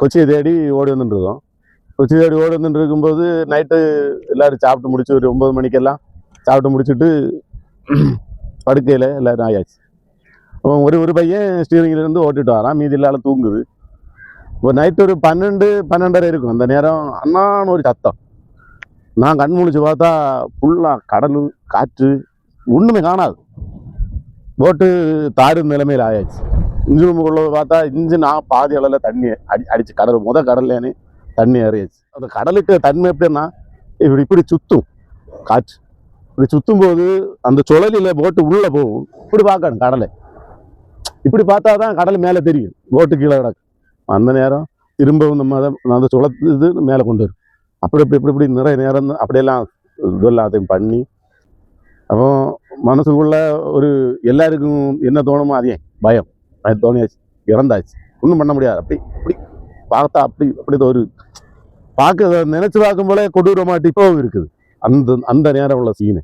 கொச்சியை தேடி ஓடி வந்துட்டு இருக்கோம் கொச்சி தேடி ஓடி வந்துட்டு இருக்கும்போது நைட்டு எல்லோரும் சாப்பிட்டு முடிச்சு ஒரு ஒம்பது மணிக்கெல்லாம் சாப்பிட்டு முடிச்சுட்டு படுக்கையில் எல்லோரும் ஆயாச்சு. ஒரு ஒரு பையன் ஸ்டீரிங்கிலேருந்து ஓட்டிட்டு வரான். மீதி இல்லாத தூங்குது. இப்போ நைட்டு ஒரு பன்னெண்டு பன்னெண்டரை இருக்கும். அந்த நேரம் அண்ணான்னு ஒரு சத்தம். நான் கண் முழிச்சு பார்த்தா ஃபுல்லாக கடல் காற்று ஒன்றுமே காணாது. போட்டு தாரு நிலைமையில் ஆயாச்சு. இன்ஜின் உள்ளது பார்த்தா இன்ஜின் நான் பாதி அளவில் தண்ணி அடி அடிச்சு கடல் முத கடல்லேனே தண்ணி ஏறியாச்சு. அந்த கடலுக்கு தன்மை எப்படின்னா இப்படி இப்படி சுத்தும் காற்று. இப்படி சுற்றும் போது அந்த சுழலியில் போட்டு உள்ளே போகும். இப்படி பார்க்கணும் கடலை. இப்படி பார்த்தா தான் கடல் மேலே தெரியும். போட்டு கீழே கிடக்கு. அந்த நேரம் திரும்பவும் நம்ம அதை அந்த சுழத்து இது மேலே கொண்டு வரும். அப்படி இப்படி இப்படி இப்படி நிறைய நேரம் அப்படியெல்லாம் இது எல்லாத்தையும் பண்ணி அப்போ மனசுக்குள்ள ஒரு எல்லாருக்கும் என்ன தோணுமோ அதே பயம். அது தோணியாச்சு இறந்தாச்சு. ஒன்றும் பண்ண முடியாது. அப்படி அப்படி பார்த்தா அப்படி அப்படி ஒரு பார்க்க நினைச்சு பார்க்கும் போல கொடூரமாட்டி இருக்குது. அந்த அந்த நேரம் உள்ள சீனு